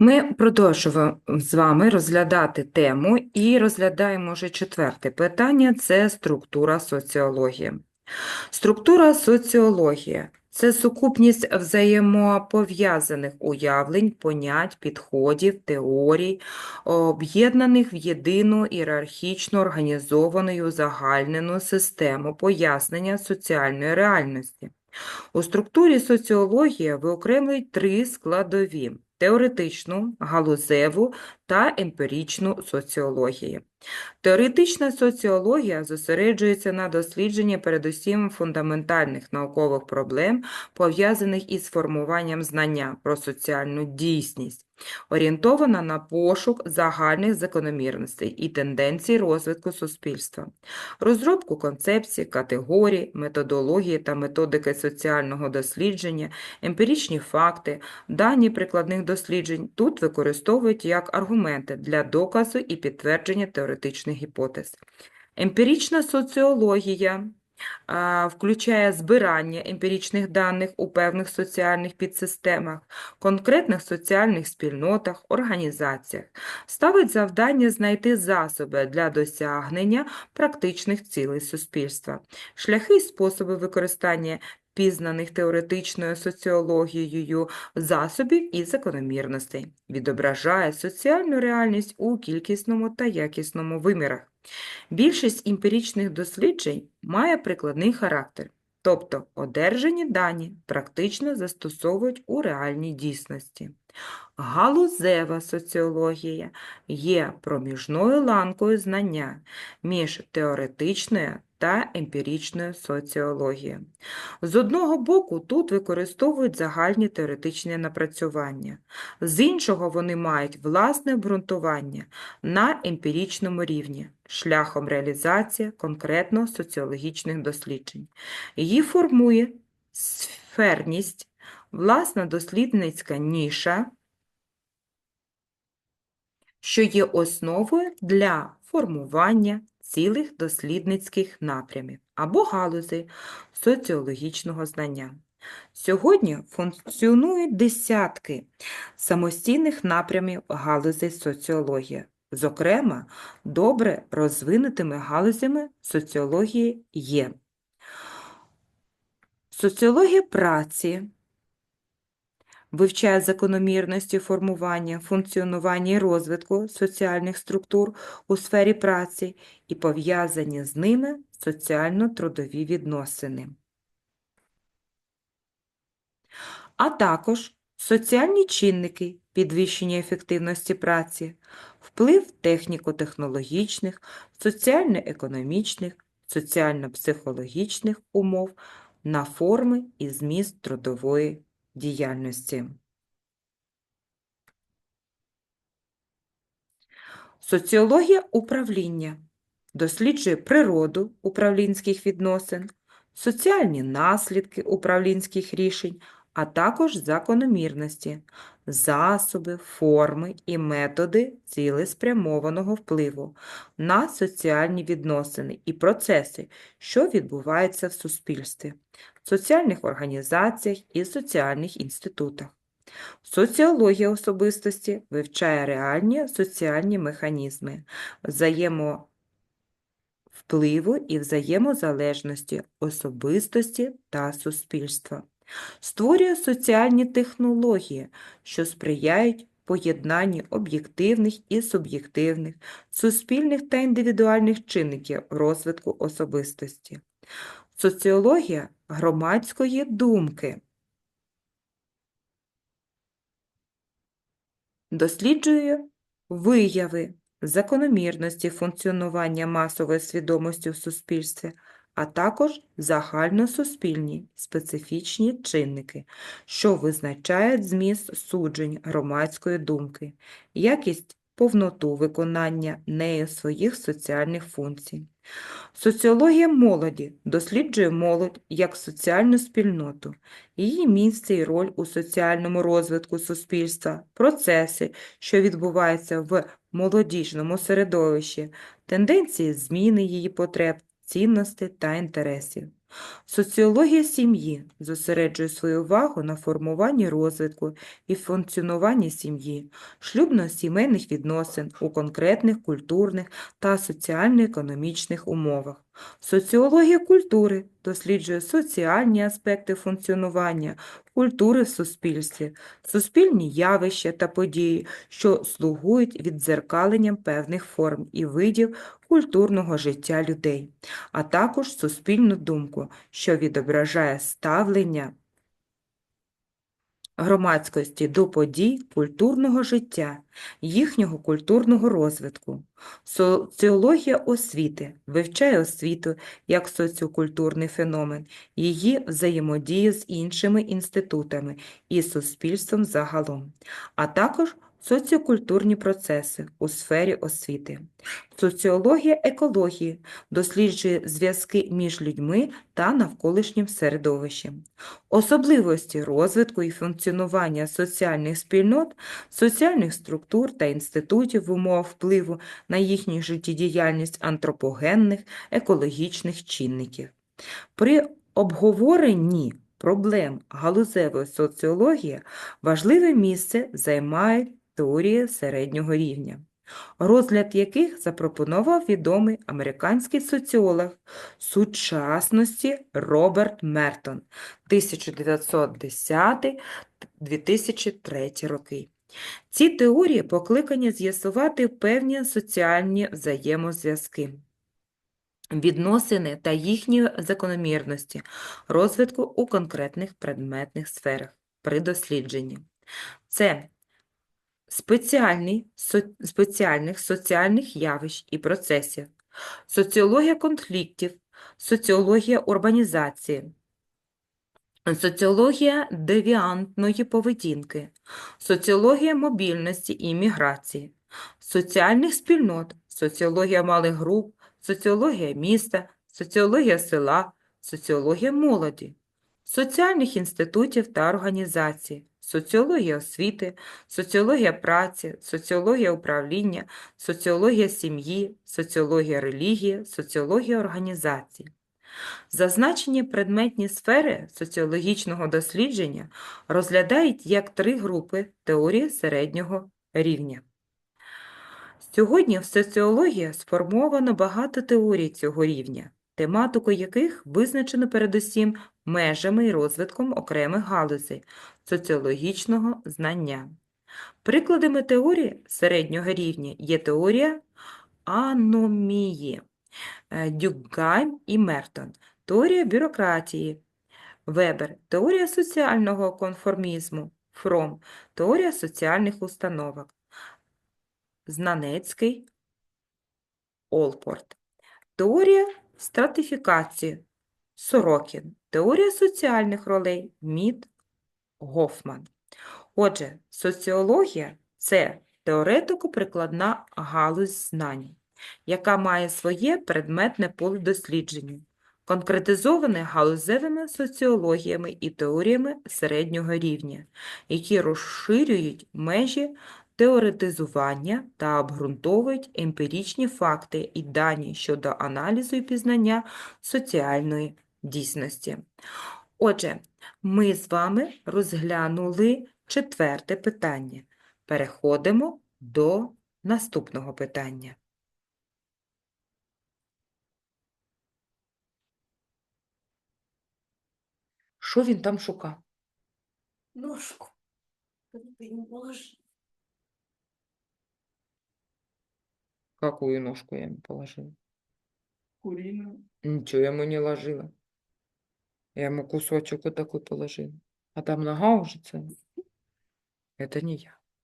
Ми продовжуємо з вами розглядати тему і розглядаємо вже четверте питання – це структура соціології. Структура соціології – це сукупність взаємопов'язаних уявлень, понять, підходів, теорій, об'єднаних в єдину ієрархічно організовану і узагальнену систему пояснення соціальної реальності. У структурі соціології виокремлюють три складові – теоретичну, галузеву та емпірічну соціології. Теоретична соціологія зосереджується на дослідженні передусім фундаментальних наукових проблем, пов'язаних із формуванням знання про соціальну дійсність, орієнтована на пошук загальних закономірностей і тенденцій розвитку суспільства, розробку концепцій, категорій, методології та методики соціального дослідження, емпіричні факти, дані прикладних досліджень тут використовують як аргументи для доказу і підтвердження теоретичних гіпотез. Емпірична соціологія включає збирання емпіричних даних у певних соціальних підсистемах, конкретних соціальних спільнотах, організаціях, ставить завдання знайти засоби для досягнення практичних цілей суспільства, шляхи і способи використання пізнаних теоретичною соціологією засобів і закономірностей, відображає соціальну реальність у кількісному та якісному вимірах. Більшість імпірічних досліджень має прикладний характер, тобто одержані дані практично застосовують у реальній дійсності. Галузева соціологія є проміжною ланкою знання між теоретичною та емпіричною соціологією. З одного боку, тут використовують загальні теоретичні напрацювання, з іншого вони мають власне обґрунтування на емпіричному рівні, шляхом реалізації конкретно соціологічних досліджень. Її формує сферність, власна дослідницька ніша, що є основою для формування цілих дослідницьких напрямів або галузей соціологічного знання. Сьогодні функціонують десятки самостійних напрямів галузей соціології. Зокрема, добре розвинутими галузями соціології є соціологія праці, вивчає закономірності формування, функціонування і розвитку соціальних структур у сфері праці і пов'язані з ними соціально-трудові відносини. А також соціальні чинники підвищення ефективності праці, вплив техніко-технологічних, соціально-економічних, соціально-психологічних умов на форми і зміст трудової діяльності. Соціологія управління досліджує природу управлінських відносин, соціальні наслідки управлінських рішень, а також закономірності, засоби, форми і методи цілеспрямованого впливу на соціальні відносини і процеси, що відбуваються в суспільстві, соціальних організаціях і соціальних інститутах. Соціологія особистості вивчає реальні соціальні механізми взаємовпливу і взаємозалежності особистості та суспільства. Створює соціальні технології, що сприяють поєднанню об'єктивних і суб'єктивних, суспільних та індивідуальних чинників розвитку особистості. Соціологія громадської думки. Досліджує вияви закономірності функціонування масової свідомості в суспільстві, а також загальносуспільні специфічні чинники, що визначають зміст суджень громадської думки, якість повноту виконання нею своїх соціальних функцій. Соціологія молоді досліджує молодь як соціальну спільноту, її місце і роль у соціальному розвитку суспільства, процеси, що відбуваються в молодіжному середовищі, тенденції зміни її потреб, цінностей та інтересів. Соціологія сім'ї зосереджує свою увагу на формуванні розвитку і функціонуванні сім'ї, шлюбно-сімейних відносин у конкретних культурних та соціально-економічних умовах. Соціологія культури досліджує соціальні аспекти функціонування культури в суспільстві, суспільні явища та події, що слугують віддзеркаленням певних форм і видів культурного життя людей, а також суспільну думку, що відображає ставлення громадськості до подій культурного життя, їхнього культурного розвитку. Соціологія освіти вивчає освіту як соціокультурний феномен, її взаємодію з іншими інститутами і суспільством загалом, а також соціокультурні процеси у сфері освіти. Соціологія екології досліджує зв'язки між людьми та навколишнім середовищем. Особливості розвитку і функціонування соціальних спільнот, соціальних структур та інститутів в умовах впливу на їхню життєдіяльність антропогенних, екологічних чинників. При обговоренні проблем галузевої соціології важливе місце займають теорії середнього рівня, розгляд яких запропонував відомий американський соціолог сучасності Роберт Мертон 1910-2003 роки. Ці теорії покликані з'ясувати певні соціальні взаємозв'язки, відносини та їхні закономірності розвитку у конкретних предметних сферах при дослідженні. Це спеціальних соціальних явищ і процесів, соціологія конфліктів, соціологія урбанізації, соціологія девіантної поведінки, соціологія мобільності і міграції, соціальних спільнот, соціологія малих груп, соціологія міста, соціологія села, соціологія молоді, соціальних інститутів та організацій, соціологія освіти, соціологія праці, соціологія управління, соціологія сім'ї, соціологія релігії, соціологія організацій. Зазначені предметні сфери соціологічного дослідження розглядають як три групи теорії середнього рівня. Сьогодні в соціології сформовано багато теорій цього рівня, тематику яких визначено передусім межами і розвитком окремих галузей соціологічного знання. Прикладами теорії середнього рівня є теорія аномії е, Дюкгайм і Мертон, теорія бюрократії Вебер, теорія соціального конформізму Фром, теорія соціальних установок Знанецький Олпорт, теорія стратифікації. Сорокін, теорія соціальних ролей. Мід Гофман. Отже, соціологія це теоретико-прикладна галузь знань, яка має своє предметне поле дослідження, конкретизоване галузевими соціологіями і теоріями середнього рівня, які розширюють межі теоретизування та обґрунтовують емпіричні факти і дані щодо аналізу і пізнання соціальної дійсності. Отже, ми з вами розглянули четверте питання. Переходимо до наступного питання. Що він там шукав? Ножку. Ты не положи. Какую ножку я ему положила? Куриную. Ничего я ему не ложила. Я ему кусочек вот такой положила. А там нога уже целая. Это не я.